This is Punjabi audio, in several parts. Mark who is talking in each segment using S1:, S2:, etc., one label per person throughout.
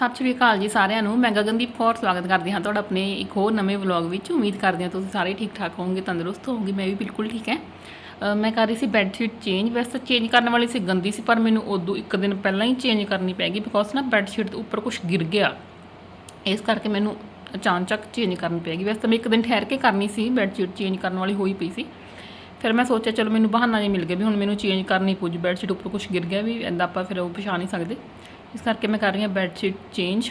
S1: ਸਤਿ ਸ਼੍ਰੀ ਅਕਾਲ ਜੀ ਸਾਰਿਆਂ ਨੂੰ। ਮੈਂ ਗਗਨਦੀਪ ਕੌਰ, ਸਵਾਗਤ ਕਰਦੀ ਹਾਂ ਤੁਹਾਡਾ ਆਪਣੇ ਇੱਕ ਹੋਰ ਨਵੇਂ ਵਲੌਗ ਵਿੱਚ। ਉਮੀਦ ਕਰਦੇ ਹਾਂ ਤੁਸੀਂ ਸਾਰੇ ਠੀਕ ਠਾਕ ਹੋਵੋਗੇ, ਤੰਦਰੁਸਤ ਹੋਵੋਗੇ, ਮੈਂ ਵੀ ਬਿਲਕੁਲ ਠੀਕ ਹੈ। ਮੈਂ ਕਰ ਰਹੀ ਸੀ ਬੈੱਡਸ਼ੀਟ ਚੇਂਜ ਵੈਸੇ ਚੇਂਜ ਕਰਨ ਵਾਲੀ ਸੀ ਗੰਦੀ ਸੀ, ਪਰ ਮੈਨੂੰ ਉਦੋਂ ਇੱਕ ਦਿਨ ਪਹਿਲਾਂ ਹੀ ਚੇਂਜ ਕਰਨੀ ਪੈ ਗਈ ਬਿਕੋਜ਼ ਨਾ ਬੈੱਡਸ਼ੀਟ ਦੇ ਉੱਪਰ ਕੁਝ ਗਿਰ ਗਿਆ। ਇਸ ਕਰਕੇ ਮੈਨੂੰ ਅਚਾਨਚੱਕ ਚੇਂਜ ਕਰਨੀ ਪੈ ਗਈ। ਵੈਸੇ ਤਾਂ ਮੈਂ ਇੱਕ ਦਿਨ ਠਹਿਰ ਕੇ ਕਰਨੀ ਸੀ ਬੈੱਡਸ਼ੀਟ ਚੇਂਜ ਕਰਨ ਵਾਲੀ ਹੋਈ ਪਈ ਸੀ। ਫਿਰ ਮੈਂ ਸੋਚਿਆ, ਚਲੋ ਮੈਨੂੰ ਬਹਾਨਾ ਨਹੀਂ ਮਿਲ ਗਿਆ ਵੀ ਹੁਣ ਮੈਨੂੰ ਚੇਂਜ ਕਰਨੀ ਪਊ ਬੈੱਡਸ਼ੀਟ ਉੱਪਰ ਕੁਝ ਗਿਰ ਗਿਆ ਵੀ ਐਦਾਂ ਆਪਾਂ ਫਿਰ ਉਹ ਪਛਾਣ ਨਹੀਂ ਸਕਦੇ। ਇਸ ਕਰਕੇ ਮੈਂ ਕਰ ਰਹੀ ਹਾਂ ਬੈੱਡ ਸ਼ੀਟ ਚੇਂਜ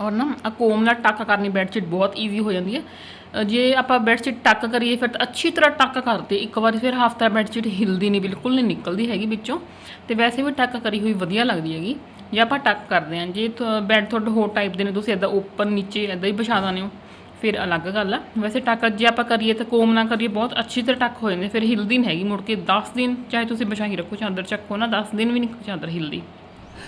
S1: ਔਰ ਨਾ ਆ ਕੋਮ ਨਾਲ ਟੱਕ ਕਰਨੀ ਬੈੱਡ ਸ਼ੀਟ ਬਹੁਤ ਈਜ਼ੀ ਹੋ ਜਾਂਦੀ ਹੈ। ਜੇ ਆਪਾਂ ਬੈੱਡ ਸ਼ੀਟ ਟੱਕ ਕਰੀਏ, ਫਿਰ ਤਾਂ ਅੱਛੀ ਤਰ੍ਹਾਂ ਟੱਕ ਕਰਦੇ। ਇੱਕ ਵਾਰੀ ਫਿਰ ਹਫਤਾ ਬੈੱਡ ਸ਼ੀਟ ਹਿਲਦੀ ਨਹੀਂ, ਬਿਲਕੁਲ ਨਹੀਂ ਨਿਕਲਦੀ ਹੈਗੀ ਵਿੱਚੋਂ। ਤੇ ਵੈਸੇ ਵੀ ਟੱਕ ਕਰੀ ਹੋਈ ਵਧੀਆ ਲੱਗਦੀ ਹੈਗੀ। ਜੇ ਆਪਾਂ ਟੱਕ ਕਰਦੇ ਹਾਂ, ਜੇ ਬੈੱਡ ਤੁਹਾਡੇ ਹੋਰ ਟਾਈਪ ਦੇ ਨੇ, ਤੁਸੀਂ ਇਦਾਂ ਓਪਨ ਨੀਚੇ ਇਦਾਂ ਹੀ ਵਿਛਾ ਦਿੰਦੇ ਹੋ, ਫਿਰ ਅਲੱਗ ਗੱਲ ਆ। ਵੈਸੇ ਟੱਕ ਜੇ ਆਪਾਂ ਕਰੀਏ ਤਾਂ ਕੋਮ ਨਾ ਕਰੀਏ, ਬਹੁਤ ਅੱਛੀ ਤਰ੍ਹਾਂ ਟੱਕ ਹੋ ਜਾਂਦੇ ਫਿਰ ਹਿਲਦੀ ਨਹੀਂ ਹੈਗੀ। ਮੁੜ ਕੇ 10 ਦਿਨ, ਚਾਹੇ ਤੁਸੀਂ ਵਿਛਾਈ ਰੱਖੋ, ਚਾਦਰ ਚੱਕੋ ਨਾ 10 ਦਿਨ ਵੀ ਨਹੀਂ, ਚਾਦਰ ਹਿਲਦੀ।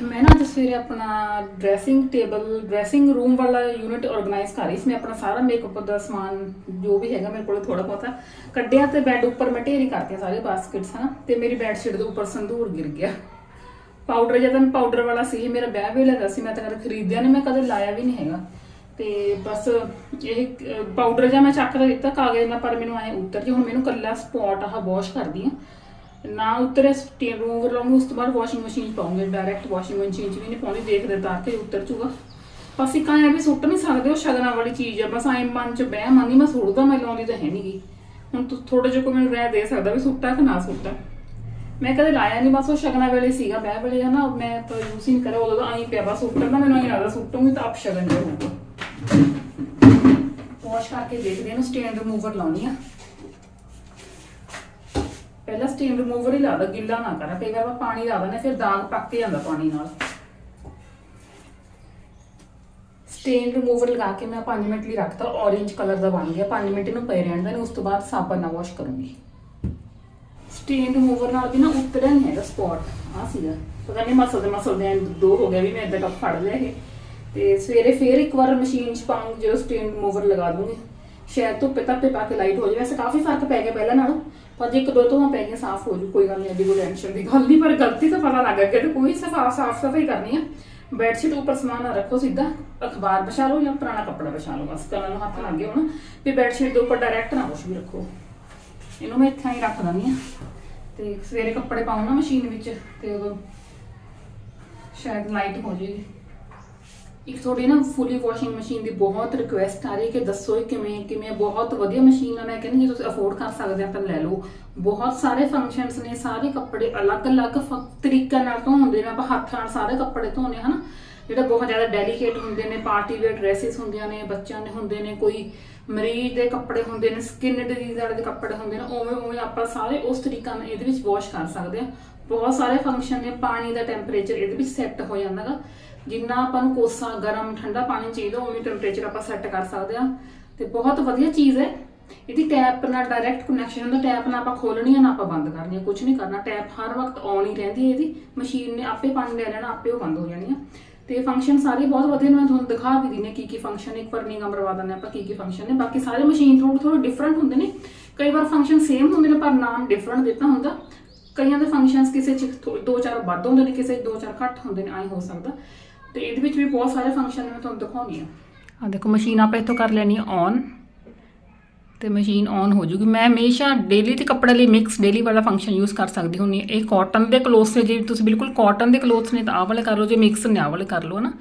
S2: ਮੈਂ ਨਾ ਅੱਜ ਸਵੇਰੇ ਆਪਣਾ ਡਰੈਸਿੰਗ ਟੇਬਲ ਡਰੈਸਿੰਗ ਰੂਮ ਵਾਲਾ ਯੂਨਿਟ ਆਰਗੇਨਾਈਜ਼ ਕਰ ਰਹੀ ਸੀ। ਮੈਂ ਆਪਣਾ ਸਾਰਾ ਮੇਕਅਪ ਦਾ ਸਮਾਨ, ਜੋ ਵੀ ਹੈਗਾ ਮੇਰੇ ਕੋਲ ਥੋੜਾ ਬਹੁਤਾ ਕੱਢਿਆ ਤੇ ਬੈੱਡ ਉੱਪਰ ਮੈਂ ਢੇਰੀ ਕਰਤੀਆਂ ਸਾਰੇ ਬਾਸਕਟਸ ਹਨਾ? ਤੇ ਮੇਰੀ ਬੈੱਡ ਸ਼ੀਟ ਦੇ ਉੱਪਰ ਸੰਧੂਰ ਗਿਰ ਗਿਆ। ਪਾਊਡਰ ਜਦੋਂ ਮੈਂ ਪਾਊਡਰ ਵਾਲਾ ਸੀ, ਮੇਰਾ ਵਿਆਹ ਵੇਲੇ ਦਾ ਸੀ, ਮੈਂ ਤਾਂ ਕਦੇ ਖਰੀਦਿਆ ਨਹੀਂ ਮੈਂ ਕਦੇ ਲਾਇਆ ਵੀ ਨਹੀਂ ਹੈਗਾ। ਤੇ ਬਸ ਇਹ ਪਾਊਡਰ ਜਾਂ ਮੈਂ ਚੱਕ ਦਿੱਤਾ, ਕਾਗਜ਼ ਨਾਲ, ਪਰ ਮੈਨੂੰ ਐ ਉੱਤਰ ਜੇ ਹੁਣ ਮੈਨੂੰ ਕੱਲਾ ਸਪੌਟ ਆਹ ਵਾਸ਼ ਕਰਦੀ ਆ। ਨਾ ਉਤਰੇ ਸਟੀਮ ਰੂਮ ਲਾਉਂਗੀ ਉਸ ਤੋਂ ਬਾਅਦ ਵਾਸ਼ਿੰਗ ਮਸ਼ੀਨ 'ਚ ਪਾਉਂਗੇ ਡਾਇਰੈਕਟ ਵਾਸ਼ਿੰਗ ਮਸ਼ੀਨ 'ਚ ਵੀ ਨਹੀਂ ਪਾਉਣੀ ਦੇਖਦੇ ਤਾਂ ਕਿ ਉਤਰ ਜੂਗਾ। ਬਸ ਇੱਕ ਐਂ ਵੀ ਸੁੱਟ ਨਹੀਂ ਸਕਦੇ, ਉਹ ਸ਼ਗਨਾਂ ਵਾਲੀ ਚੀਜ਼ ਆ, ਬਸ ਐਂ ਮਨ 'ਚ ਬਹਿ ਮੰਨੀ ਮੈਂ ਸੁੱਟਦਾ, ਮੈਂ ਲਾਉਂਦੀ ਤਾਂ ਹੈ ਨਹੀਂਗੀ ਹੁਣ ਤੂੰ ਥੋੜਾ ਜਿਹਾ ਕੋਈ ਮੈਨੂੰ ਰਹਿ ਦੇ ਸਕਦਾ ਵੀ ਸੁੱਟਾ ਕਿ ਨਾ ਸੁੱਟਾ। ਮੈਂ ਕਦੇ ਲਾਇਆ ਨਹੀਂ ਬਸ ਉਹ ਸ਼ਗਨਾ ਵੇਲੇ ਸੀਗਾ ਵਿਆਹ ਵੇਲੇ ਹਨਾ, ਮੈਂ ਤਾਂ ਯੂਜ਼ ਹੀ ਨਹੀਂ ਕਰਿਆ ਉਦੋਂ ਤਾਂ ਐਂ ਪਿਆ, ਬਸ ਸੁੱਟਣ ਦਾ ਮੈਨੂੰ ਐਂ ਲੱਗਦਾ ਸੁੱਟੂਗੀ ਤਾਂ ਆਪ ਸ਼ਗਨ ਜਿਹਾ ਹੋਊਗਾ। ਵਾਸ਼ ਕਰਕੇ ਦੇਖਦੇ ਇਹਨੂੰ ਸਟੇਨ ਰਿਮੂਵਰ ਲਾਉਣੀ ਆ ਪਹਿਲਾਂ ਸਟੀਮ ਰਿਮੂਵਰ ਹੀ ਲਾ ਦਾ, ਗਿੱਲਾ ਨਾ ਕਰਾਂ। ਕਈ ਵਾਰ ਆਪਾਂ ਪਾਣੀ ਲਾ ਦਿੰਦੇ ਫਿਰ ਦਾਗ ਪੱਕ ਜਾਂਦਾ ਪਾਣੀ ਨਾਲ। ਸਟੇਨ ਰਿਮੂਵਰ ਲਗਾ ਕੇ ਮੈਂ 5 ਮਿੰਟ ਲਈ ਰੱਖਤਾ ਔਰੇਂਜ ਕਲਰ ਦਾ ਬਣ ਗਿਆ। 5 ਮਿੰਟ ਇਹਨੂੰ ਪਏ ਰਹਿਣ ਦਾ ਉਸ ਤੋਂ ਬਾਅਦ ਸਾਬਣ ਨਾਲ ਵਾਸ਼ ਕਰੂੰਗੀ। ਸਟੇਨ ਰਿਮੂਵਰ ਨਾਲ ਵੀ ਨਾ ਉਤਰਿਆ ਨਹੀਂ ਹੈਗਾ ਸਪੌਟ ਆ ਸੀਗਾ। ਪਤਾ ਨਹੀਂ ਮਸਲ ਦੇ ਮਸਲ ਦੇ ਦੋ ਹੋ ਗਿਆ ਵੀ ਮੈਂ ਇਦਾਂ ਕੱਪ ਫੜ ਲਿਆ ਇਹ। ਤੇ ਸਵੇਰੇ ਫੇਰ ਇੱਕ ਵਾਰ ਮਸ਼ੀਨ 'ਚ ਪਾਉਂਗੀ ਜਦੋਂ ਸਟੇਨ ਰਿਮੂਵਰ ਲਗਾ ਦੂੰਗੀ। ਸ਼ਾਇਦ ਧੁੱਪੇ ਧੱਪੇ ਪਾ ਕੇ ਲਾਈਟ ਹੋ ਜਾਵੇ, ਵੈਸੇ ਕਾਫੀ ਫ਼ਰਕ ਪੈ ਗਿਆ ਪਹਿਲਾਂ ਨਾਲੋਂ। ਪਰ ਜੇ ਇੱਕ ਦੋ ਧੋਆਂ ਪੈ ਗਈਆਂ, ਸਾਫ਼ ਹੋ ਜੂ, ਕੋਈ ਗੱਲ ਨਹੀਂ ਐਡੀ ਕੋਈ ਟੈਨਸ਼ਨ ਦੀ ਗੱਲ ਨਹੀਂ, ਪਰ ਗਲਤੀ ਤਾਂ ਪਤਾ ਲੱਗ ਗਿਆ ਤੇ ਕੋਈ ਸਫਾ, ਸਾਫ਼ ਸਫ਼ਾਈ ਕਰਨੀ ਆ। ਬੈੱਡ ਸ਼ੀਟ ਉੱਪਰ ਸਮਾਨ ਨਾ ਰੱਖੋ ਸਿੱਧਾ, ਅਖਬਾਰ ਵਿਛਾ ਲਓ ਜਾਂ ਪੁਰਾਣਾ ਕੱਪੜਾ ਵਿਛਾ ਲਓ, ਬਸ ਕੰਨਾਂ ਨੂੰ ਹੱਥ ਲੱਗ ਗਏ ਹੋਣਾ। ਵੀ ਬੈੱਡ ਸ਼ੀਟ ਦੇ ਉੱਪਰ ਡਾਇਰੈਕਟ ਨਾ ਕੁਛ ਵੀ ਰੱਖੋ। ਇਹਨੂੰ ਮੈਂ ਇੱਥੇ ਹੀ ਰੱਖ ਦਿੰਦੀ ਆ। ਤੇ ਸਵੇਰੇ ਕੱਪੜੇ ਪਾਉਂ ਨਾ ਮਸ਼ੀਨ ਵਿੱਚ, ਤੇ ਉਦੋਂ ਸ਼ਾਇਦ ਲਾਈਟ ਹੋ ਜਾਏਗੀ ਇੱਕ ਥੋੜੀ ਨਾ ਫੁੱਲੀ ਵਾਸ਼ਿੰਗ ਮਸ਼ੀਨ ਦੀ ਬਹੁਤ ਰਿਕੁਐਸਟ ਆ ਰਹੀ ਹੈ ਕਿ ਦੱਸੋ ਕਿਵੇਂ ਕਿਵੇਂ ਬਹੁਤ ਵਧੀਆ ਮਸ਼ੀਨ ਆ। ਮੈਂ ਕਹਿੰਦੀ ਜੇ ਤੁਸੀਂ ਅਫੋਰਡ ਕਰ ਸਕਦੇ ਆ ਤਾਂ ਲੈ ਲਓ। ਬਹੁਤ ਸਾਰੇ ਫੰਕਸ਼ਨਸ ਨੇ, ਸਾਰੇ ਕੱਪੜੇ ਅਲੱਗ-ਅਲੱਗ ਫ- ਨਾਲ ਧੋਉਂਦੇ ਨੇ। ਆਪਾਂ ਹੱਥ ਨਾਲ ਸਾਰੇ ਕੱਪੜੇ ਧੋਨੇ ਹਨਾ? ਜਿਹੜਾ ਬਹੁਤ ਜ਼ਿਆਦਾ ਡੈਲੀਕੇਟ ਹੁੰਦੇ ਨੇ ਪਾਰਟੀ ਵੇਅਰ ਡਰੈਸਸ ਹੁੰਦੀਆਂ ਨੇ, ਬੱਚਿਆਂ ਦੇ ਹੁੰਦੇ ਨੇ, ਕੋਈ ਮਰੀਜ਼ ਦੇ ਕੱਪੜੇ ਹੁੰਦੇ ਨੇ ਸਕਿਨ ਡਿਜ਼ੀਜ਼ ਵਾਲੇ ਦੇ ਕੱਪੜੇ ਹੁੰਦੇ ਨੇ, ਉਵੇਂ ਉਵੇਂ ਆਪਾਂ ਸਾਰੇ ਉਸ ਤਰੀਕਾ ਨਾਲ ਇਹਦੇ ਵਿੱਚ ਵਾਸ਼ ਕਰ ਸਕਦੇ ਆ ਬਹੁਤ ਸਾਰੇ ਫੰਕਸ਼ਨ ਨੇ, ਪਾਣੀ ਦਾ ਟੈਂਪਰੇਚਰ ਇਹਦੇ ਵਿੱਚ ਸੈੱਟ ਹੋ ਜਾਂਦਾਗਾ ਜਿੰਨਾ ਆਪਾਂ ਨੂੰ ਕੋਸਾ, ਗਰਮ, ਠੰਡਾ ਪਾਣੀ ਚਾਹੀਦਾ, ਉਵੇਂ ਟੈਂਪਰੇਚਰ ਆਪਾਂ ਸੈੱਟ ਕਰ ਸਕਦੇ ਆ ਤੇ ਬਹੁਤ ਵਧੀਆ ਚੀਜ਼ ਹੈ। ਇਹਦੀ ਟੈਪ ਨਾਲ ਡਾਇਰੈਕਟ ਕਨੈਕਸ਼ਨ ਹੁੰਦਾ ਟੈਪ ਨਾਲ ਆਪਾਂ ਖੋਲਣੀ ਆ, ਨਾ ਆਪਾਂ ਬੰਦ ਕਰਨੀ ਆ ਕੁਝ ਨਹੀਂ ਕਰਨਾ। ਟੈਪ ਹਰ ਵਕਤ ਔਨ ਹੀ ਰਹਿੰਦੀ ਹੈ ਇਹਦੀ। ਮਸ਼ੀਨ ਨੇ ਆਪੇ ਪਾਣੀ ਲੈ ਲੈਣਾ, ਆਪੇ ਉਹ ਬੰਦ ਹੋ ਜਾਣੀ ਆ। ਤੇ ਫੰਕਸ਼ਨ ਸਾਰੇ ਬਹੁਤ ਵਧੀਆ ਨੇ, ਮੈਂ ਤੁਹਾਨੂੰ ਦਿਖਾ ਵੀ ਦਿੰਨੇ ਕੀ ਕੀ ਫੰਕਸ਼ਨ ਇੱਕ ਵਾਰ ਨਿਗਮ ਕਰਵਾ ਦਿੰਦੇ ਆਪਾਂ ਕੀ ਕੀ ਫੰਕਸ਼ਨ ਨੇ। ਬਾਕੀ ਸਾਰੇ ਮਸ਼ੀਨ ਥੋੜੇ ਥੋੜੇ ਡਿਫਰੈਂਟ ਹੁੰਦੇ ਨੇ। ਕਈ ਵਾਰ ਫੰਕਸ਼ਨ ਸੇਮ ਹੁੰਦੇ ਨੇ, ਪਰ ਨਾਮ ਡਿਫਰੈਂਟ ਦਿੱਤਾ ਹੁੰਦਾ। ਕਈਆਂ ਦੇ ਫੰਕਸ਼ਨਸ ਕਿਸੇ ਚ ਦੋ ਚਾਰ ਵੱਧ ਹੁੰਦੇ ਨੇ, ਕਿਸੇ ਦੋ ਚਾਰ ਘੱਟ ਹੁੰਦੇ ਨੇ, ਐਂ ਹੋ ਸਕਦਾ। ਤੇ ਇਹਦੇ ਵਿੱਚ ਵੀ ਬਹੁਤ ਸਾਰੇ ਫੰਕਸ਼ਨ ਨੇ ਮੈਂ ਤੁਹਾਨੂੰ ਦਿਖਾਉਣੀ ਆ।
S1: ਆ ਦੇਖੋ ਮਸ਼ੀਨ ਆਪਾਂ ਇੱਥੋਂ ਕਰ ਲੈਣੀ ਔਨ ਤੇ ਮਸ਼ੀਨ ਔਨ ਹੋ ਜੂਗੀ। ਮੈਂ ਹਮੇਸ਼ਾ ਡੇਲੀ ਤੇ ਕੱਪੜੇ ਲਈ ਮਿਕਸ ਡੇਲੀ ਵਾਲਾ ਫੰਕਸ਼ਨ ਯੂਜ਼ ਕਰ ਸਕਦੀ ਹੁੰਨੀ ਹਾਂ। ਇਹ ਕਾਟਨ ਦੇ ਕਲੋਥਸ ਨੇ, ਜੇ ਤੁਸੀਂ ਬਿਲਕੁਲ ਕਾਟਨ ਦੇ ਕਲੋਥਸ ਨੇ ਤਾਂ ਆਹ ਵਾਲੇ ਕਰ ਲਓ, ਜੇ ਮਿਕਸ ਨੇ ਆਹ ਵਾਲੇ ਕਰ ਲਓ ਨਾ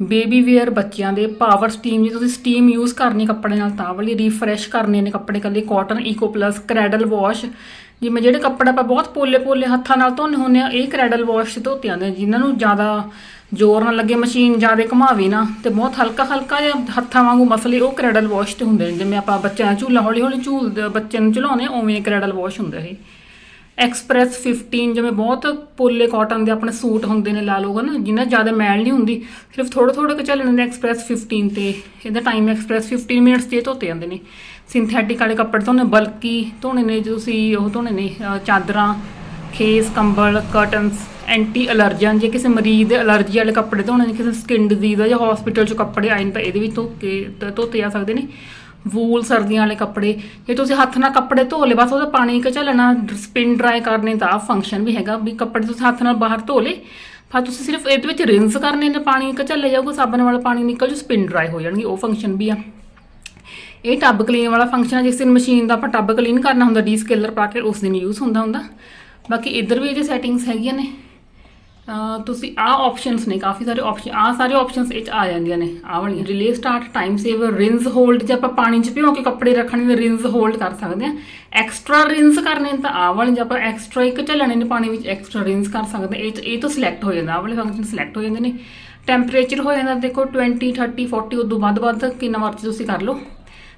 S1: ਬੇਬੀ ਵੇਅਰ ਬੱਚਿਆਂ ਦੇ ਪਾਵਰ ਸਟੀਮ ਜੇ ਤੁਸੀਂ ਸਟੀਮ ਯੂਜ਼ ਕਰਨੀ ਕੱਪੜੇ ਨਾਲ ਤਾਂ ਆਹ ਵਾਲੀ ਰੀਫਰੈਸ਼ ਕਰਨੇ ਨੇ ਕੱਪੜੇ ਕੱਲੇ cotton eco plus cradle wash ਜਿਵੇਂ ਜਿਹੜੇ ਕੱਪੜੇ ਆਪਾਂ ਬਹੁਤ ਪੋਲੇ ਪੋਲੇ ਹੱਥਾਂ ਨਾਲ ਧੋਨੇ ਹੁੰਦੇ ਆ ਇਹ ਕ੍ਰੈਡਲ ਵਾਸ਼ ਧੋਤੇ ਜਾਂਦੇ ਆ, ਜਿਨ੍ਹਾਂ ਨੂੰ ਜ਼ਿਆਦਾ ਜ਼ੋਰ ਨਾ ਲੱਗੇ ਮਸ਼ੀਨ ਜ਼ਿਆਦਾ ਘੁਮਾਵੇ ਨਾ ਤੇ ਬਹੁਤ ਹਲਕਾ ਹਲਕਾ ਜਿਹਾ ਹੱਥਾਂ ਵਾਂਗੂ ਮਸਲੇ ਉਹ ਕ੍ਰੈਡਲ ਵਾਸ਼ ਤੇ ਹੁੰਦੇ ਨੇ ਜਿਵੇਂ ਆਪਾਂ ਬੱਚਿਆਂ ਦਾ ਝੂਲਾ ਹੌਲੀ ਹੌਲੀ ਝੂਲ ਬੱਚੇ ਨੂੰ ਝੁਲਾਉਂਦੇ ਆ, ਉਵੇਂ ਕ੍ਰੈਡਲ ਵਾਸ਼ ਹੁੰਦਾ ਇਹ। ਐਕਸਪ੍ਰੈਸ 15 ਜਿਵੇਂ ਬਹੁਤ ਪੋਲੇ ਕਾਟਨ ਦੇ ਆਪਣੇ ਸੂਟ ਹੁੰਦੇ ਨੇ ਲਾ ਲਓ ਹਨਾ ਜਿਨ੍ਹਾਂ ਜ਼ਿਆਦਾ ਮੈਲ ਨਹੀਂ ਹੁੰਦੀ ਸਿਰਫ ਥੋੜਾ ਥੋੜਾ ਕੁ ਚੱਲਣ ਦੇ ਐਕਸਪ੍ਰੈਸ 15 ਤੇ ਇਹਦਾ ਟਾਈਮ ਐਕਸਪ੍ਰੈਸ 15 ਮਿੰਟਸ ਤੇ ਧੋਤੇ ਜਾਂਦੇ ਨੇ। ਸਿੰਥੈਟਿਕ ਵਾਲੇ ਕੱਪੜੇ ਧੋਣੇ ਬਲਕਿ ਧੋਣੇ ਨੇ ਜੋ ਤੁਸੀਂ ਉਹ ਧੋਣੇ ਨੇ ਚਾਦਰਾਂ, ਖੇਸ, ਕੰਬਲ ਕਰਟਨਸ ਐਂਟੀ ਅਲਰਜਨ ਜੇ ਕਿਸੇ ਮਰੀਜ਼ ਦੇ ਅਲਰਜੀ ਵਾਲੇ ਕੱਪੜੇ ਧੋਣੇ ਨੇ, ਕਿਸੇ ਸਕਿਨ ਡਿਜ਼ੀਜ਼ ਆ ਜਾਂ ਹਸਪੀਟਲ 'ਚ ਕੱਪੜੇ ਆਏ ਨੇ, ਤਾਂ ਇਹਦੇ ਵਿੱਚ ਧੋ ਕੇ ਧੋਤੇ ਜਾ ਸਕਦੇ ਨੇ। ਵੂਲ ਸਰਦੀਆਂ ਵਾਲੇ ਕੱਪੜੇ, ਜੇ ਤੁਸੀਂ ਹੱਥ ਨਾਲ ਕੱਪੜੇ ਧੋ ਲਏ, ਬਸ ਉਹਦਾ ਪਾਣੀ ਕਿ ਝੱਲਣਾ ਸਪਿਨ ਡਰਾਈ ਕਰਨੇ ਦਾ ਫੰਕਸ਼ਨ ਵੀ ਹੈਗਾ, ਵੀ ਕੱਪੜੇ ਤੁਸੀਂ ਹੱਥ ਨਾਲ ਬਾਹਰ ਧੋ ਲਏ ਫਿਰ ਤੁਸੀਂ ਸਿਰਫ ਇਹਦੇ ਵਿੱਚ ਰਿੰਸ ਕਰਨੇ ਨੇ, ਪਾਣੀ ਇੱਕ ਝੱਲੇ ਜਾਊਗਾ, ਸਾਬਣ ਵਾਲਾ ਪਾਣੀ ਨਿਕਲ ਜੂ ਸਪਿਨ ਡਰਾਈ ਹੋ ਜਾਣਗੇ, ਉਹ ਫੰਕਸ਼ਨ ਵੀ ਆ। ਇਹ ਟੱਬ ਕਲੀਨ ਵਾਲਾ ਫੰਕਸ਼ਨ ਹੈ ਜਿਸ ਦਿਨ ਮਸ਼ੀਨ ਦਾ ਆਪਾਂ ਟੱਬ ਕਲੀਨ ਕਰਨਾ ਹੁੰਦਾ ਡੀਸਕੇਲਰ ਪਾ ਕੇ, ਉਸ ਦਿਨ ਯੂਜ਼ ਹੁੰਦਾ ਹੁੰਦਾ। ਬਾਕੀ ਇੱਧਰ ਵੀ ਇਹਦੇ ਸੈਟਿੰਗਸ ਹੈਗੀਆਂ ਨੇ। ਤੁਸੀਂ ਆਹ ਆਪਸ਼ਨਸ ਨੇ, ਕਾਫੀ ਸਾਰੇ ਆਪਸ਼ਨ ਆਹ ਸਾਰੇ ਆਪਸ਼ਨਸ ਇਹ 'ਚ ਆ ਜਾਂਦੀਆਂ ਨੇ। ਆਹ ਵਾਲੀਆਂ delay start time saver rinse hold ਜੇ ਆਪਾਂ ਪਾਣੀ 'ਚ ਭਿਓ ਕੇ ਕੱਪੜੇ ਰੱਖਣੇ ਨੇ ਰਿੰਸ ਹੋਲਡ ਕਰ ਸਕਦੇ ਆ ਐਕਸਟਰਾ ਰਿੰਸ ਕਰਨੇ ਨੇ ਤਾਂ ਆਹ ਵਾਲੇ ਜੇ ਆਪਾਂ ਐਕਸਟਰਾ ਇੱਕ ਝੱਲਣੇ ਨੇ ਪਾਣੀ ਵਿੱਚ ਐਕਸਟਰਾ ਰਿੰਸ ਕਰ ਸਕਦੇ ਹਾਂ। ਇਹ 'ਚ- ਇਹ ਤੋਂ ਸਿਲੈਕਟ ਹੋ ਜਾਂਦਾ ਆਹ ਵਾਲੇ ਫੰਕਸ਼ਨ ਸਿਲੈਕਟ ਹੋ ਜਾਂਦੇ ਨੇ। ਟੈਂਪਰੇਚਰ ਹੋ ਜਾਂਦਾ, ਦੇਖੋ 20 30 40 ਉਦੋਂ ਵੱਧ ਵੱਧ ਕਿੰਨਾ ਮਰਜ਼ੀ ਤੁਸੀਂ ਕਰ ਲਓ।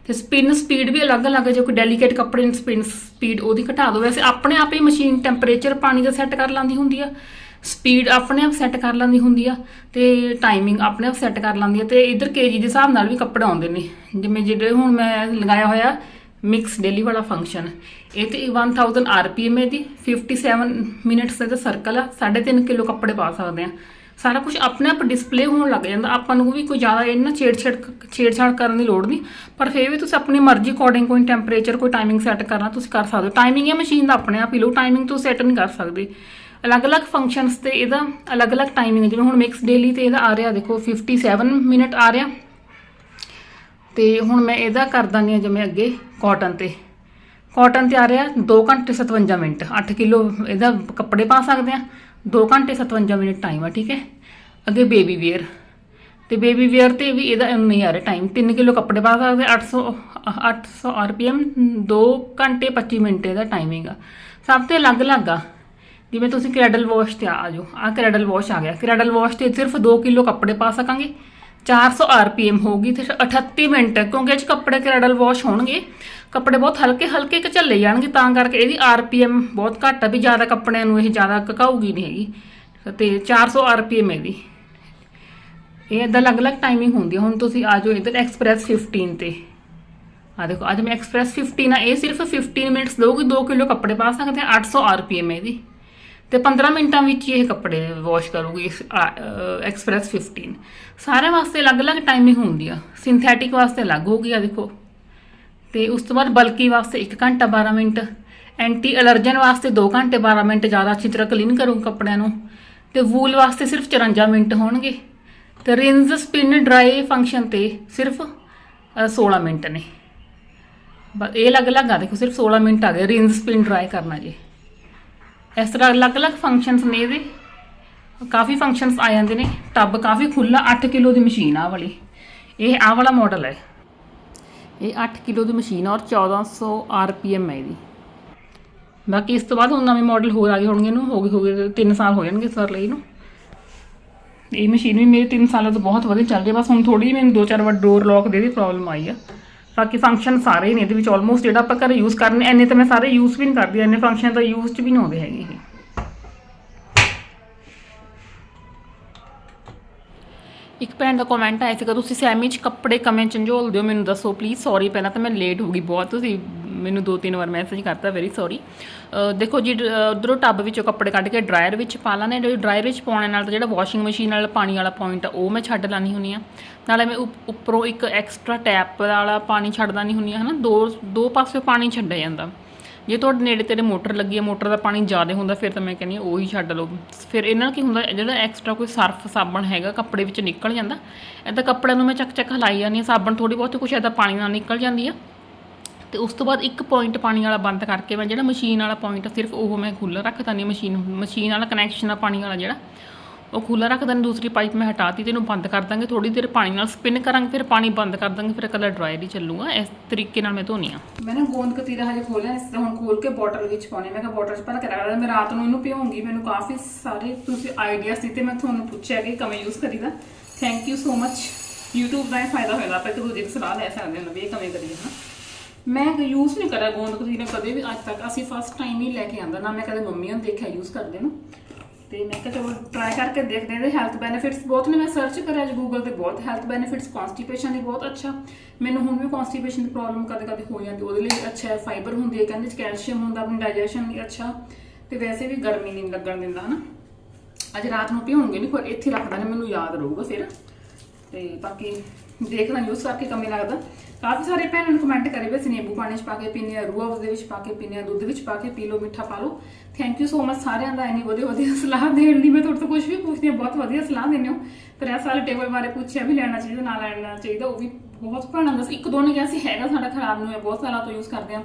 S1: ਤੇ ਸਪਿਨ ਸਪੀਡ ਵੀ ਅਲੱਗ-ਅਲੱਗ ਹੈ, ਜੋ ਕੋਈ ਡੈਲੀਕੇਟ ਕੱਪੜੇ ਨੂੰ ਸਪਿਨ ਸਪੀਡ ਉਹਦੀ ਘਟਾ ਦਿਓ ਵੈਸੇ ਆਪਣੇ ਆਪ ਹੀ ਮਸ਼ੀਨ ਟੈਂਪਰੇਚਰ ਪਾਣੀ ਦਾ ਸੈੱਟ ਕਰ ਲਾਂਦੀ ਹੁੰਦੀ ਆ। ਸਪੀਡ ਆਪਣੇ ਆਪ ਸੈੱਟ ਕਰ ਲੈਂਦੀ ਹੁੰਦੀ ਆ ਤੇ ਟਾਈਮਿੰਗ ਆਪਣੇ ਆਪ ਸੈੱਟ ਕਰ ਲੈਂਦੀ ਆ ਤੇ ਇਧਰ ਕੇਜੀ ਦੇ ਹਿਸਾਬ ਨਾਲ ਵੀ ਕੱਪੜੇ ਆਉਂਦੇ ਨੇ। ਜਿਵੇਂ ਜਿਹੜੇ ਹੁਣ ਮੈਂ ਲਗਾਇਆ ਹੋਇਆ ਮਿਕਸ ਡੇਲੀ ਵਾਲਾ ਫੰਕਸ਼ਨ ਇਹ ਤੇ 1000 ਆਰਪੀਐਮ ਹੈ ਦੀ 57 ਮਿੰਟਸ ਦਾ ਸਰਕਲ ਆ 3.5 ਕਿਲੋ ਕੱਪੜੇ ਪਾ ਸਕਦੇ ਆ। ਸਾਰਾ ਕੁਝ ਆਪਣੇ ਆਪ ਡਿਸਪਲੇ ਹੋਣ ਲੱਗ ਜਾਂਦਾ। ਆਪਾਂ ਨੂੰ ਵੀ ਕੋਈ ਜ਼ਿਆਦਾ ਇਹਨਾਂ ਛੇੜਛਾੜ ਛੇੜਛਾੜ ਕਰਨ ਦੀ ਲੋੜ ਨਹੀਂ। ਪਰ ਫਿਰ ਵੀ ਤੁਸੀਂ ਆਪਣੀ ਮਰਜ਼ੀ ਅਕੋਰਡਿੰਗ ਕੋਈ ਟੈਂਪਰੇਚਰ ਕੋਈ ਟਾਈਮਿੰਗ ਸੈੱਟ ਕਰਨਾ, ਤੁਸੀਂ ਕਰ ਸਕਦੇ ਹੋ। ਟਾਈਮਿੰਗ ਹੈ ਮਸ਼ੀਨ ਦਾ ਆਪਣੇ ਆਪ ਹੀ ਲੋ ਟਾਈਮਿੰਗ ਤੁਸੀਂ ਸੈੱਟ ਨਹੀਂ ਕਰ ਸਕਦੇ। ਅਲੱਗ-ਅਲੱਗ ਫੰਕਸ਼ਨਸ ਤੇ ਇਹਦਾ ਅਲੱਗ-ਅਲੱਗ ਟਾਈਮਿੰਗ ਜਿਵੇਂ ਹੁਣ ਮਿਕਸ ਡੇਲੀ ਤੇ ਇਹਦਾ ਆ ਰਿਹਾ, ਦੇਖੋ 57 ਮਿੰਟ ਆ ਰਿਹਾ। ਤੇ ਹੁਣ ਮੈਂ ਇਹਦਾ ਕਰ ਦਾਂਗੀ ਹਾਂ ਜਿਵੇਂ ਅੱਗੇ ਕਾਟਨ ਤੇ। ਕਾਟਨ ਤੇ ਆ ਰਿਹਾ 2 ਘੰਟੇ 57 ਮਿੰਟ। 8 ਕਿਲੋ ਇਹਦਾ ਕੱਪੜੇ ਪਾ ਸਕਦੇ ਆ 2 ਘੰਟੇ 57 ਮਿੰਟ ਟਾਈਮ ਆ, ਠੀਕ ਹੈ? ਅੱਗੇ ਬੇਬੀ ਵੇਅਰ ਤੇ ਬੇਬੀ ਵੇਅਰ ਤੇ ਵੀ ਇਹਦਾ ਨਹੀਂ ਆ ਰਿਹਾ ਟਾਈਮ 3 ਕਿਲੋ ਕੱਪੜੇ ਪਾ ਸਕਦੇ 800 800 ਆਰਪੀਐਮ 2 ਘੰਟੇ 25 ਮਿੰਟ ਇਹਦਾ ਟਾਈਮਿੰਗ ਆ। ਸਭ ਤੇ ਅਲੱਗ-ਅਲੱਗ ਆ। ਜਿਵੇਂ ਤੁਸੀਂ ਕ੍ਰੈਡਲ ਵਾਸ਼ ਤੇ ਆ ਜਾਓ। ਆ ਕ੍ਰੈਡਲ ਵਾਸ਼ ਆ ਗਿਆ। ਕ੍ਰੈਡਲ ਵਾਸ਼ ਤੇ ਸਿਰਫ 2 ਕਿਲੋ ਕੱਪੜੇ ਪਾ ਸਕਾਂਗੇ। 400 ਆਰਪੀਐਮ ਹੋਗੀ ਤੇ 38 ਮਿੰਟ, ਕਿਉਂਕਿ ਇਹ ਚ ਕੱਪੜੇ ਕ੍ਰੈਡਲ ਵਾਸ਼ ਹੋਣਗੇ। ਕੱਪੜੇ ਬਹੁਤ ਹਲਕੇ ਹਲਕੇ ਕਿ ਝੱਲੇ ਜਾਣਗੇ, ਤਾਂ ਕਰਕੇ ਇਹਦੀ ਆਰਪੀਐਮ ਬਹੁਤ ਘੱਟ ਆ ਵੀ ਜ਼ਿਆਦਾ ਕੱਪੜਿਆਂ ਨੂੰ ਇਹ ਜ਼ਿਆਦਾ ਕਕਾਊਗੀ ਨਹੀਂ ਹੈਗੀ। ਤੇ 400 ਆਰਪੀਐਮ ਇਹਦੀ। ਇਹ ਇਦਾਂ ਅਲੱਗ-ਅਲੱਗ ਟਾਈਮਿੰਗ ਹੁੰਦੀ ਹੈ ਹੁਣ ਤੁਸੀਂ ਆ ਜਾਓ ਇੱਧਰ ਐਕਸਪ੍ਰੈਸ 15 ਤੇ। ਆ ਦੇਖੋ, ਅੱਜ ਮੈਂ ਐਕਸਪ੍ਰੈਸ 15 ਆ, ਇਹ ਸਿਰਫ 15 ਮਿੰਟਸ ਦਊਗੀ 2 ਕਿਲੋ ਕੱਪੜੇ ਪਾ ਸਕਦੇ ਆ 800 ਆਰਪੀਐਮ ਇਹਦੀ। ਤੇ 15 ਮਿੰਟਾਂ ਵਿੱਚ ਹੀ ਇਹ ਕੱਪੜੇ ਵਾਸ਼ ਕਰੂਗੀ ਐਕਸਪ੍ਰੈਸ 15 ਸਾਰਿਆਂ ਵਾਸਤੇ ਅਲੱਗ-ਅਲੱਗ ਟਾਈਮਿੰਗ ਹੁੰਦੀ ਆ। ਸਿੰਥੈਟਿਕ ਵਾਸਤੇ ਅਲੱਗ ਹੋਗੀ ਆ ਦੇਖੋ। ਤੇ ਉਸ ਤੋਂ ਬਾਅਦ ਬਲਕੀ ਵਾਸਤੇ 1 ਘੰਟਾ 12 ਮਿੰਟ ਐਂਟੀ ਅਲਰਜਨ ਵਾਸਤੇ 2 ਘੰਟੇ 12 ਮਿੰਟ ਜ਼ਿਆਦਾ ਅੱਛੀ ਤਰ੍ਹਾਂ ਕਲੀਨ ਕਰੂੰ ਕੱਪੜਿਆਂ ਨੂੰ। ਤੇ ਵੂਲ ਵਾਸਤੇ ਸਿਰਫ 54 ਮਿੰਟ ਹੋਣਗੇ। ਤੇ ਰਿੰਜ਼ ਸਪਿਨ ਡਰਾਈ ਫੰਕਸ਼ਨ ਤੇ ਸਿਰਫ ਅ, 16 ਮਿੰਟ ਨੇ। ਬਸ ਇਹ ਅਲੱਗ-ਅਲੱਗ ਆ ਦੇਖੋ ਸਿਰਫ 16 ਮਿੰਟ ਆ ਗਏ ਰਿੰਜ਼ ਸਪਿਨ ਡਰਾਈ ਕਰਨਾ ਜੀ। ਇਸ ਤਰ੍ਹਾਂ ਅਲੱਗ-ਅਲੱਗ ਫੰਕਸ਼ਨਸ ਨੇ ਇਹਦੇ। ਕਾਫੀ ਫੰਕਸ਼ਨਸ ਆ ਜਾਂਦੇ ਨੇ। ਟੱਬ ਕਾਫੀ ਖੁੱਲਾ 8 ਕਿਲੋ ਦੀ ਮਸ਼ੀਨ ਆ ਵਾਲੀ। ਇਹ ਆ ਵਾਲਾ ਮਾਡਲ ਹੈ। ਇਹ 8 ਕਿਲੋ ਦੀ ਮਸ਼ੀਨ ਆ ਔਰ 1400 ਆਰਪੀਐਮ ਹੈ ਇਹਦੀ। ਬਾਕੀ ਇਸ ਤੋਂ ਬਾਅਦ ਹੁਣ ਨਵੇਂ ਮਾਡਲ ਹੋਰ ਆ ਗਏ ਹੋਣਗੇ ਇਹਨੂੰ। ਹੋ ਗਏ ਹੋ ਗਏ 3 ਸਾਲ ਹੋ ਜਾਣਗੇ ਸਰ ਲਈ ਇਹਨੂੰ। ਇਹ ਮਸ਼ੀਨ ਵੀ ਮੇਰੇ 3 ਸਾਲਾਂ ਤੋਂ ਬਹੁਤ ਵਧੀਆ ਚੱਲ ਰਹੀ ਹੈ। ਬਸ ਹੁਣ ਥੋੜੀ ਮੈਨੂੰ ਦੋ ਚਾਰ ਵਾਰ ਡੋਰ ਲੌਕ ਦੇ ਦੀ ਪ੍ਰੋਬਲਮ ਆਈ ਆ। ਬਾਕੀ ਫੰਕਸ਼ਨ ਸਾਰੇ ਹੀ ਨੇ ਇਹਦੇ ਵਿੱਚ ਆਲਮੋਸਟ ਜਿਹੜਾ ਆਪਾਂ ਘਰ ਯੂਜ਼ ਕਰਨੇ ਐਨੇ ਤਾਂ ਮੈਂ ਸਾਰੇ ਯੂਜ਼ ਵੀ ਨਹੀਂ ਕਰਦੀ ਐਨੇ ਫੰਕਸ਼ਨ ਤਾਂ ਯੂਜ਼ 'ਚ ਵੀ ਨਹੀਂ ਆਉਂਦੇ ਹੈਗੇ ਇਹ। ਇੱਕ ਭੈਣ ਦਾ ਕਮੈਂਟ ਆਇਆ ਸੀਗਾ, ਤੁਸੀਂ ਸੈਮੀ 'ਚ ਕੱਪੜੇ ਕਮੇ ਚੰਝੋਲ ਦਿਓ ਮੈਨੂੰ ਦੱਸੋ ਪਲੀਜ਼ ਸੌਰੀ ਪਹਿਲਾਂ ਤਾਂ ਮੈਂ ਲੇਟ ਹੋ ਗਈ ਬਹੁਤ, ਤੁਸੀਂ ਮੈਨੂੰ ਦੋ ਤਿੰਨ ਵਾਰ ਮੈਸੇਜ ਕਰਤਾ ਵੈਰੀ ਸੌਰੀ ਦੇਖੋ ਜੀ ਉਧਰੋਂ ਟੱਬ ਵਿੱਚੋਂ ਕੱਪੜੇ ਕੱਢ ਕੇ ਡਰਾਇਰ ਵਿੱਚ ਪਾ ਲਾਣੇ ਜਿਹੜੇ ਡਰਾਇਰ ਵਿੱਚ ਪਾਉਣੇ ਨਾਲ ਤਾਂ ਜਿਹੜਾ ਵਾਸ਼ਿੰਗ ਮਸ਼ੀਨ ਨਾਲ ਪਾਣੀ ਵਾਲਾ ਪੁਆਇੰਟ ਆ, ਉਹ ਮੈਂ ਛੱਡ ਲਾਣੀ ਹੁੰਨੀ ਆ ਨਾਲੇ ਮੈਂ ਉੱਪ- ਉੱਪਰੋਂ ਇੱਕ ਐਕਸਟਰਾ ਟੈਪ ਵਾਲਾ ਪਾਣੀ ਛੱਡਦਾ ਨਹੀਂ ਹੁੰਨੀ ਆ ਹਨਾ? ਦੋ ਦੋ ਪਾਸੇ ਪਾਣੀ ਛੱਡਿਆ ਜਾਂਦਾ। ਜੇ ਤੁਹਾਡੇ ਨੇੜੇ ਤੇਰੇ ਮੋਟਰ ਲੱਗੀ ਹੈ ਮੋਟਰ ਦਾ ਪਾਣੀ ਜ਼ਿਆਦਾ ਹੁੰਦਾ, ਫਿਰ ਤਾਂ ਮੈਂ ਕਹਿੰਦੀ ਹਾਂ, ਉਹੀ ਛੱਡ ਲਓ। ਫਿਰ ਇਹਨਾਂ ਨਾਲ ਕੀ ਹੁੰਦਾ, ਜਿਹੜਾ ਐਕਸਟਰਾ ਕੋਈ ਸਰਫ ਸਾਬਣ ਹੈਗਾ, ਕੱਪੜੇ ਵਿੱਚ ਨਿਕਲ ਜਾਂਦਾ ਐਦਾਂ ਕੱਪੜਿਆਂ ਨੂੰ ਮੈਂ ਚੱਕ ਚੱਕ ਹਲਾਈ ਜਾਂਦੀ ਹਾਂ, ਸਾਬਣ ਥੋੜੀ ਬਹੁਤੀ ਕੁਛ ਐਦਾਂ ਪਾਣੀ ਨਾਲ ਨਿਕਲ ਜਾਂਦੀ ਆ। ਤੇ ਉਸ ਤੋਂ ਬਾਅਦ ਇੱਕ ਪੁਆਇੰਟ ਪਾਣੀ ਵਾਲਾ ਬੰਦ ਕਰਕੇ ਮੈਂ ਜਿਹੜਾ ਮਸ਼ੀਨ ਵਾਲਾ ਪੁਆਇੰਟ ਸਿਰਫ ਉਹ ਮੈਂ ਖੁੱਲ੍ਹਾ ਰੱਖਦਾ ਨਹੀਂ, ਮਸ਼ੀਨ ਮਸ਼ੀਨ ਵਾਲਾ ਕਨੈਕਸ਼ਨ ਆ ਪਾਣੀ ਵਾਲਾ ਜਿਹੜਾ, ਉਹ ਖੁੱਲ੍ਹਾ ਰੱਖ ਦਿੰਦੀ ਦੂਸਰੀ ਪਾਈਪ ਮੈਂ ਹਟਾਤੀ ਤੇ ਇਹਨੂੰ ਬੰਦ ਕਰ ਦਾਂਗੇ ਥੋੜੀ ਦੇਰ ਪਾਣੀ ਨਾਲ ਸਪਿਨ ਕਰਾਂਗੇ, ਫਿਰ ਪਾਣੀ ਬੰਦ ਕਰ ਦਾਂਗੇ, ਫਿਰ ਕਲਰ ਡਰਾਇਰ ਹੀ ਚੱਲੂਗਾ, ਇਸ ਤਰੀਕੇ ਨਾਲ ਮੈਂ ਧੋਨੀ ਆ।
S2: ਮੈਂ ਨਾ ਗੋਂਦ ਕਤੀਰਾ ਹਜੇ ਖੋਲਿਆ, ਇਸ ਤਰ੍ਹਾਂ ਹੁਣ ਖੋਲ ਕੇ ਬੋਟਲ ਵਿੱਚ ਪਾਉਣੇ ਮੈਂ ਕਿਹਾ ਬੋਟਲ 'ਚ ਭਰ ਕੇ ਮੈਂ ਰਾਤ ਨੂੰ ਇਹਨੂੰ ਭਿਉਂਗੀ, ਮੈਨੂੰ ਕਾਫੀ ਸਾਰੇ ਤੁਸੀਂ ਆਈਡੀਆਸ ਦਿੱਤੇ, ਮੈਂ ਤੁਹਾਨੂੰ ਪੁੱਛਿਆ ਕਿ ਕਿਵੇਂ ਯੂਜ਼ ਕਰੀਦਾ। Thank you so much YouTube ਦਾ ਇਹ ਫਾਇਦਾ ਹੋਏਗਾ ਆਪਾਂ ਇੱਕ ਦੂਜੇ ਦੀ ਸਲਾਹ ਲੈ ਸਕਦੇ ਹਾਂ, ਵੀ ਇਹ ਕਿਵੇਂ ਕਰੀਏ ਨਾ ਮੈਂ ਯੂਜ਼ ਨਹੀਂ ਕਰਿਆ ਗੋਂਦ ਕਤੀਰਾ ਕਦੇ ਵੀ ਅੱਜ ਤੱਕ। ਅਸੀਂ ਫਸਟ ਟਾਈਮ ਹੀ ਲੈ ਕੇ ਆਂਦਾ, ਨਾ ਮੈਂ ਕਦੇ ਮੰਮੀ ਨੂੰ ਦੇਖਿਆ ਯੂਜ਼ ਕਰਦੇ ਨੂੰ। ਤੇ ਮੈਂ ਕਿਹਾ ਚਲੋ ਟਰਾਈ ਕਰਕੇ ਦੇਖਦੇ ਇਹਦੇ ਹੈਲਥ ਬੈਨੀਫਿਟਸ ਬਹੁਤ ਨੇ। ਮੈਂ ਸਰਚ ਕਰਿਆ ਜੀ ਗੂਗਲ ਤੇ ਬਹੁਤ ਹੈਲਥ ਬੈਨੀਫਿਟਸ ਕਨਸਟੀਪੇਸ਼ਨ ਲਈ ਬਹੁਤ ਅੱਛਾ। ਮੈਨੂੰ ਹੁਣ ਵੀ ਕਨਸਟੀਪੇਸ਼ਨ ਦੀ ਪ੍ਰੋਬਲਮ ਕਦੇ ਕਦੇ ਹੋ ਜਾਂਦੀ, ਉਹਦੇ ਲਈ ਅੱਛਾ ਹੈ ਫਾਈਬਰ ਹੁੰਦੀ ਹੈ, ਕਹਿੰਦੇ ਚ ਕੈਲਸ਼ੀਅਮ ਹੁੰਦਾ, ਆਪਣੀ ਡਾਈਜੈਸ਼ਨ ਲਈ ਅੱਛਾ। ਤੇ ਵੈਸੇ ਵੀ ਗਰਮੀ ਨਹੀਂ ਲੱਗਣ ਦਿੰਦਾ, ਹਨਾ। ਅੱਜ ਰਾਤ ਨੂੰ ਭਿਉਂਗੇ ਨਹੀਂ ਪਰ ਇੱਥੇ ਰੱਖਦਾ ਦਾਂਗੇ ਮੈਨੂੰ ਯਾਦ ਰਹੂਗਾ ਫਿਰ। ਤੇ ਬਾਕੀ ਦੇਖਣਾ ਯੂਜ਼ ਕਰਕੇ ਕਮੀ ਲੱਗਦਾ। ਕਾਫੀ ਸਾਰੇ ਭੈਣਾਂ ਨੂੰ ਕਮੈਂਟ ਕਰੇ ਵੀ ਅਸੀਂ ਨਿੰਬੂ ਪਾਣੀ ਚ ਪਾ ਕੇ ਪੀਨੇ ਆ, ਰੂਹ ਦੇ ਵਿੱਚ ਪਾ ਕੇ ਪੀਨੇ ਆ, ਦੁੱਧ ਵਿੱਚ ਪਾ ਕੇ ਪੀ ਲਓ, ਮਿੱਠਾ ਪਾ ਲਓ। ਥੈਂਕ ਯੂ ਸੋ ਮਚ ਸਾਰਿਆਂ ਦਾ, ਇੰਨੀ ਵਧੀਆ ਵਧੀਆ ਸਲਾਹ ਦੇਣ ਲਈ ਮੈਂ ਤੁਹਾਡੇ ਤੋਂ ਕੁਝ ਵੀ ਪੁੱਛਦੀ ਹਾਂ, ਬਹੁਤ ਵਧੀਆ ਸਲਾਹ ਦਿੰਦੇ ਹੋ। ਪਰ ਇਹ ਸਾਰੇ ਟੇਬਲ ਬਾਰੇ ਪੁੱਛਿਆ ਵੀ ਲੈਣਾ ਚਾਹੀਦਾ, ਨਾ ਲੈਣਾ ਚਾਹੀਦਾ, ਉਹ ਵੀ ਬਹੁਤ ਭੈਣਾਂ ਦਾ ਇੱਕ ਦੋ ਨੇ ਕਿਹਾ ਸੀ, ਹੈਗਾ ਸਾਡਾ ਖਰਾਬ ਨੂੰ ਹੈ ਬਹੁਤ ਸਾਲਾਂ ਤੋਂ ਯੂਜ਼ ਕਰਦੇ ਆ।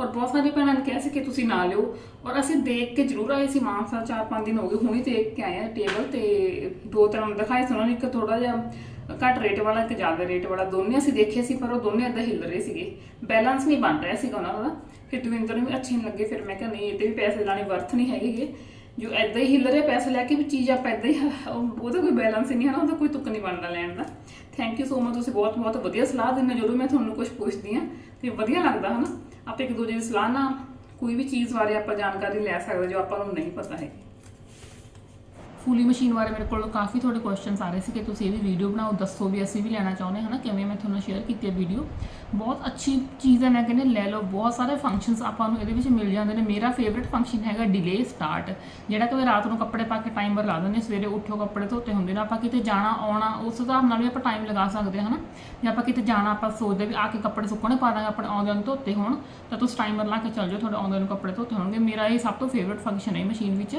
S2: ਔਰ ਬਹੁਤ ਸਾਰੀ ਭੈਣਾਂ ਨੇ ਕਿਹਾ ਸੀ ਕਿ ਤੁਸੀਂ ਨਾ ਲਿਓ। ਔਰ ਅਸੀਂ ਦੇਖ ਕੇ ਜ਼ਰੂਰ ਆਏ ਸੀ, ਮਾਨਸਾ ਚਾਰ ਪੰਜ ਦਿਨ ਹੋ ਗਏ, ਹੁਣੀ ਦੇਖ ਕੇ ਆਏ ਆ ਟੇਬਲ ਤੇ। ਦੋ ਤਰ੍ਹਾਂ ਦਿਖਾਏ ਸੀ ਉਹਨਾਂ ਨੇ, ਇੱਕ ਥੋੜਾ ਜਿਹਾ ਘੱਟ ਰੇਟ ਵਾਲਾ ਇੱਕ ਜ਼ਿਆਦਾ ਰੇਟ ਵਾਲਾ, ਦੋਨੇ ਅਸੀਂ ਦੇਖੇ ਸੀ, ਪਰ ਉਹ ਦੋਨੇ ਏਦਾਂ ਹਿੱਲ ਰਹੇ ਸੀਗੇ। ਬੈਲੈਂਸ ਨਹੀਂ ਬਣ ਰਿਹਾ ਸੀਗਾ ਉਹਨਾਂ ਦਾ। ਫਿਰ ਦਵਿੰਦਰ ਨੂੰ ਵੀ ਅੱਛੇ ਨਹੀਂ ਲੱਗੇ, ਫਿਰ ਮੈਂ ਕਿਹਾ ਨਹੀਂ, ਇਹਦੇ ਵੀ ਪੈਸੇ ਲਾਣੇ ਵਰਥ ਨਹੀਂ ਹੈਗੇਗੇ ਜੋ ਏਦਾਂ ਹੀ ਹਿੱਲ ਰਿਹਾ ਪੈਸੇ ਲੈ ਕੇ ਵੀ ਚੀਜ਼ ਆਪਾਂ ਏਦਾਂ ਹੀ ਉਹਦਾ ਕੋਈ ਬੈਲੈਂਸ ਨਹੀਂ ਹੈ ਨਾ, ਉਹਦਾ ਕੋਈ ਤੁੱਕ ਨਹੀਂ ਬਣਦਾ ਲੈਣ ਦਾ। ਥੈਂਕ ਯੂ ਸੋ ਮਚ ਤੁਸੀਂ ਬਹੁਤ ਬਹੁਤ ਵਧੀਆ ਸਲਾਹ ਦਿੰਦੇ ਜਦੋਂ ਮੈਂ ਤੁਹਾਨੂੰ ਕੁਝ ਪੁੱਛਦੀ ਆ ਤੇ ਵਧੀਆ ਲੱਗਦਾ, ਹਨਾ? ਆਪਾਂ ਇੱਕ ਦੂਜੇ ਦੀ ਸਲਾਹ ਨਾਲ ਕੋਈ ਵੀ ਚੀਜ਼ ਬਾਰੇ ਆਪਾਂ ਜਾਣਕਾਰੀ ਲੈ ਸਕਦੇ ਜੋ ਆਪਾਂ ਨੂੰ ਨਹੀਂ ਪਤਾ ਹੈ ਫੂਲੀ ਮਸ਼ੀਨ ਬਾਰੇ ਮੇਰੇ ਕੋਲ ਕਾਫੀ ਤੁਹਾਡੇ ਕੁਐਸਚਨਸ ਆ ਰਹੇ ਸੀ ਕਿ ਤੁਸੀਂ ਇਹਦੀ ਵੀਡੀਓ ਬਣਾਓ, ਦੱਸੋ ਵੀ ਅਸੀਂ ਵੀ ਲੈਣਾ ਚਾਹੁੰਦੇ ਹਾਂ ਨਾ ਕਿਵੇਂ ਮੈਂ ਤੁਹਾਨੂੰ ਸ਼ੇਅਰ ਕੀਤੀ ਹੈ ਵੀਡੀਓ ਬਹੁਤ ਅੱਛੀ ਚੀਜ਼ ਹੈ, ਮੈਂ ਕਹਿੰਦੇ ਲੈ ਲਓ, ਬਹੁਤ ਸਾਰੇ ਫੰਕਸ਼ਨਸ ਆਪਾਂ ਨੂੰ ਇਹਦੇ ਵਿੱਚ ਮਿਲ ਜਾਂਦੇ ਨੇ। ਮੇਰਾ ਫੇਵਰਿਟ ਫੰਕਸ਼ਨ ਹੈਗਾ ਡਿਲੇ ਸਟਾਰਟ ਜਿਹੜਾ ਕਿ ਰਾਤ ਨੂੰ ਕੱਪੜੇ ਪਾ ਕੇ ਟਾਈਮਰ ਲਾ ਦਿੰਦੇ ਸਵੇਰੇ ਉੱਠੋ, ਕੱਪੜੇ ਧੋਤੇ ਹੁੰਦੇ ਨੇ, ਆਪਾਂ ਕਿਤੇ ਜਾਣਾ, ਆਉਣਾ, ਉਸ ਹਿਸਾਬ ਨਾਲ ਵੀ ਆਪਾਂ ਟਾਈਮ ਲਗਾ ਸਕਦੇ ਹਾਂ ਨਾ ਜੇ ਆਪਾਂ ਕਿਤੇ ਜਾਣਾ, ਆਪਾਂ ਸੋਚਦੇ ਵੀ ਆ ਕੇ ਕੱਪੜੇ ਸੁੱਕਣੇ ਪਾ ਦਾਂਗੇ, ਆਪਣੇ ਆਉਂਦੇ ਨੂੰ ਧੋਤੇ ਹੋਣ, ਤਾਂ ਤੁਸੀਂ ਟਾਈਮਰ ਲਾ ਕੇ ਚੱਲ ਜਾਓ, ਤੁਹਾਡੇ ਆਉਂਦੇ ਨੂੰ ਕੱਪੜੇ ਧੋਤੇ ਹੋਣਗੇ। ਮੇਰਾ ਇਹ ਸਭ ਤੋਂ ਫੇਵਰਿਟ ਫੰਕਸ਼ਨ ਹੈ ਮਸ਼ੀਨ ਵਿੱਚ।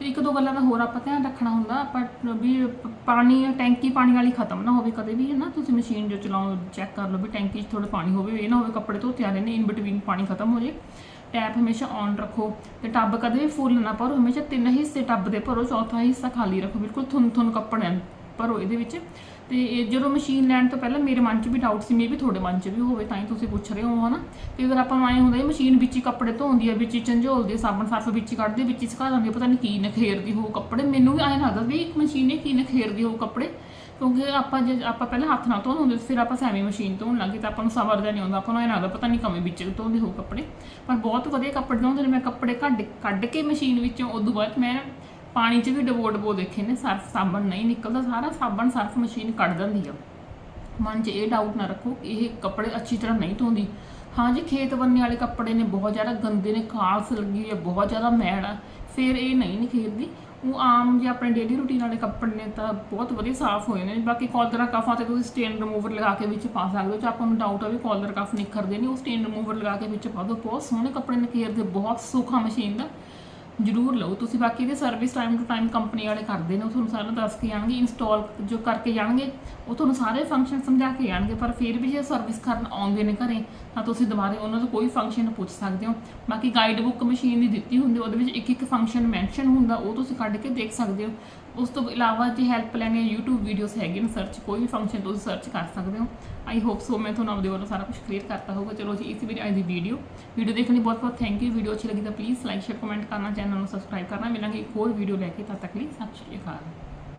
S2: ਤੇ ਇੱਕ ਦੋ ਗੱਲਾਂ ਦਾ ਹੋਰ ਆਪਾਂ ਧਿਆਨ ਰੱਖਣਾ ਹੁੰਦਾ, ਆਪਾਂ ਵੀ ਪਾਣੀ, ਟੈਂਕੀ ਪਾਣੀ ਵਾਲੀ ਖਤਮ ਨਾ ਹੋਵੇ ਕਦੇ ਵੀ ਹੈ ਨਾ ਤੁਸੀਂ ਮਸ਼ੀਨ ਜੋ ਚਲਾਓ ਚੈੱਕ ਕਰ ਲਓ ਵੀ ਟੈਂਕੀ 'ਚ ਥੋੜਾ ਪਾਣੀ ਹੋਵੇ, ਇਹ ਨਾ ਹੋਵੇ ਕੱਪੜੇ ਧੋਤੇ ਆ ਰਹੇ ਨੇ ਇਨ ਬਿਟਵੀਨ ਪਾਣੀ ਖਤਮ ਹੋ ਜੇ। ਟੈਪ ਹਮੇਸ਼ਾ ਔਨ ਰੱਖੋ ਤੇ ਟੱਬ ਕਦੇ ਵੀ ਫੁੱਲ ਨਾ ਭਰੋ, ਹਮੇਸ਼ਾ ਤਿੰਨ ਹਿੱਸੇ ਟੱਬ ਦੇ ਭਰੋ, ਚੌਥਾ ਹਿੱਸਾ ਖਾਲੀ ਰੱਖੋ, ਬਿਲਕੁਲ ਥੁੰਨ ਥੁੰਨ ਕੱਪੜੇ ਭਰੋ ਇਹਦੇ ਵਿੱਚ। ਤੇ ਇਹ ਜਦੋਂ ਮਸ਼ੀਨ ਲੈਣ ਤੋਂ ਪਹਿਲਾਂ ਮੇਰੇ ਮਨ 'ਚ ਵੀ ਡਾਊਟ ਸੀ, ਮੇ ਤੁਹਾਡੇ ਮਨ 'ਚ ਵੀ ਹੋਵੇ, ਤਾਂ ਹੀ ਤੁਸੀਂ ਪੁੱਛ ਰਹੇ ਹੋ, ਹਨਾ? ਤੇ ਅਗਰ ਆਪਾਂ ਨੂੰ ਐਂ ਹੁੰਦਾ ਇਹ ਮਸ਼ੀਨ ਵਿੱਚ ਹੀ ਕੱਪੜੇ ਧੋਂਦੀ ਹੈ ਵਿੱਚ ਹੀ ਝੰਜੋਲਦੀ ਹੈ ਸਾਬਣ ਸਰਫ ਵਿੱਚ ਹੀ ਕੱਢਦੀ ਵਿੱਚ ਹੀ ਸੁਕਾ ਦਿੰਦੀ ਹੈ ਪਤਾ ਨਹੀਂ ਕੀ ਨਖੇਰਦੀ ਹੋ ਕੱਪੜੇ। ਮੈਨੂੰ ਵੀ ਐਂ ਲੱਗਦਾ ਵੀ ਇੱਕ ਮਸ਼ੀਨ ਇਹ ਕੀ ਨਖੇਰਦੀ ਹੋ ਕੱਪੜੇ। ਕਿਉਂਕਿ ਆਪਾਂ ਜੇ, ਆਪਾਂ ਪਹਿਲਾਂ ਹੱਥ ਨਾਲ ਧੋਣ ਹੁੰਦੇ ਫਿਰ ਆਪਾਂ ਸੈਮੀ ਮਸ਼ੀਨ ਧੋਣ ਲੱਗੇ ਤਾਂ ਆਪਾਂ ਨੂੰ ਸਬਰ ਨਹੀਂ ਆਉਂਦਾ ਆਪਾਂ ਨੂੰ ਐਂ ਲੱਗਦਾ ਪਤਾ ਨਹੀਂ ਕਵੇਂ ਵਿੱਚ ਧੋਂਦੇ ਹੋ ਕੱਪੜੇ। ਪਰ ਬਹੁਤ ਵਧੀਆ ਕੱਪੜੇ ਧੋਂਦੇ ਨੇ। ਮੈਂ ਕੱਪੜੇ ਕੱਢ ਕੱਢ ਕੇ ਮਸ਼ੀਨ ਵਿੱਚੋਂ, ਉਦੋਂ ਬਾਅਦ ਮੈਂ ਪਾਣੀ 'ਚ ਵੀ ਡਬੋ ਡਬੋ ਦੇਖੇ ਨੇ, ਸਰਫ ਸਾਬਣ ਨਹੀਂ ਨਿਕਲਦਾ, ਸਾਰਾ ਸਾਬਣ ਸਰਫ ਮਸ਼ੀਨ ਕੱਢ ਦਿੰਦੀ ਆ। ਮਨ 'ਚ ਇਹ ਡਾਊਟ ਨਾ ਰੱਖੋ, ਇਹ ਕੱਪੜੇ ਅੱਛੀ ਤਰ੍ਹਾਂ ਨਹੀਂ ਧੋਂਦੀ। ਹਾਂ ਜੀ, ਖੇਤ ਬੰਨੇ ਵਾਲੇ ਕੱਪੜੇ ਨੇ, ਬਹੁਤ ਜ਼ਿਆਦਾ ਗੰਦੇ ਨੇ ਖਾਲਸ ਲੱਗੀ ਆ, ਬਹੁਤ ਜ਼ਿਆਦਾ ਮੈਲ ਆ। ਫਿਰ ਇਹ ਨਹੀਂ ਨਿਖੇਰਦੀ ਉਹ ਆਮ ਜੇ ਆਪਣੇ ਡੇਲੀ ਰੂਟੀਨ ਵਾਲੇ ਕੱਪੜੇ ਨੇ ਤਾਂ ਬਹੁਤ ਵਧੀਆ ਸਾਫ਼ ਹੋਏ ਨੇ। ਬਾਕੀ ਕਾਲਰ ਕਫਾਂ ਤੇ ਤੁਸੀਂ ਸਟੇਨ ਰਿਮੂਵਰ ਲਗਾ ਕੇ ਵਿੱਚ ਪਾ ਸਕਦੇ ਹੋ। ਜੇ ਆਪਾਂ ਨੂੰ ਡਾਊਟ ਆ ਵੀ ਕਾਲਰ ਕਫ ਨਿਖਰਦੇ ਨਹੀਂ, ਉਹ ਸਟੇਨ ਰਿਮੂਵਰ ਲਗਾ ਕੇ ਵਿੱਚ ਪਾ ਦਿਓ। ਬਹੁਤ ਸੋਹਣੇ ਕੱਪੜੇ ਨਿਖੇਰਦੇ ਬਹੁਤ ਸੌਖਾ ਮਸ਼ੀਨ ਦਾ। ਜ਼ਰੂਰ ਲਓ। ਤੁਸੀਂ ਬਾਕੀ ਦੇ service time to time company ਵਾਲੇ ਕਰਦੇ ਨੇ, ਉਹ ਤੁਹਾਨੂੰ ਸਾਰਾ ਦੱਸ ਕੇ ਜਾਣਗੇ ਇੰਸਟਾਲ ਜੋ ਕਰਕੇ ਜਾਣਗੇ, ਉਹ ਤੁਹਾਨੂੰ ਸਾਰੇ ਫੰਕਸ਼ਨ ਸਮਝਾ ਕੇ ਜਾਣਗੇ, ਪਰ ਫਿਰ ਵੀ ਜੇ ਸਰਵਿਸ ਕਰਨ ਆਉਂਦੇ ਨੇ ਘਰੇ, ਤਾਂ ਤੁਸੀਂ ਦੁਬਾਰੇ ਉਹਨਾਂ ਤੋਂ ਕੋਈ ਫੰਕਸ਼ਨ ਪੁੱਛ ਸਕਦੇ ਹੋ। ਬਾਕੀ ਗਾਈਡ ਬੁੱਕ ਮਸ਼ੀਨ ਦੀ ਦਿੱਤੀ ਹੁੰਦੀ, ਉਹਦੇ ਵਿੱਚ ਇੱਕ ਇੱਕ ਫੰਕਸ਼ਨ ਮੈਂਸ਼ਨ ਹੁੰਦਾ, ਉਹ ਤੁਸੀਂ ਕੱਢ ਕੇ ਦੇਖ ਸਕਦੇ ਹੋ। ਉਸ ਤੋਂ ਇਲਾਵਾ ਜੇ ਹੈਲਪ ਲੈਣੀ ਹੈ YouTube ਵੀਡੀਓਜ਼ ਹੈਗੇ ਨੇ ਸਰਚ ਕੋਈ ਵੀ ਫੰਕਸ਼ਨ ਤੁਸੀਂ ਸਰਚ ਕਰ ਸਕਦੇ ਹੋ। ਆਈ ਹੋਪ ਸੋ ਮੈਂ ਤੁਹਾਨੂੰ ਆਪਦੇ ਵੱਲੋਂ ਸਾਰਾ ਕੁਝ ਕਲੀਅਰ ਕਰਤਾ ਹੋਊਗਾ। ਚਲੋ ਜੀ, ਇਸ ਵੀਡੀਓ ਅੱਜ ਦੀ ਵੀਡੀਓ ਵੀਡੀਓ ਦੇਖਣ ਲਈ ਬਹੁਤ ਬਹੁਤ ਥੈਂਕ ਯੂ ਵੀਡੀਓ ਅੱਛੀ ਲੱਗੀ ਤਾਂ ਪਲੀਜ਼ ਲਾਈਕ ਸ਼ੇਅਰ ਕਮੈਂਟ ਕਰਨਾ। ਚੈਨਲ ਨੂੰ ਸਬਸਕ੍ਰਾਈਬ ਕਰਨਾ। ਮਿਲਾਂਗੇ ਇੱਕ ਹੋਰ ਵੀਡੀਓ ਲੈ ਕੇ। ਤਦ ਤੱਕ ਲਈ ਸਤਿ ਸ਼੍ਰੀ ਅਕਾਲ।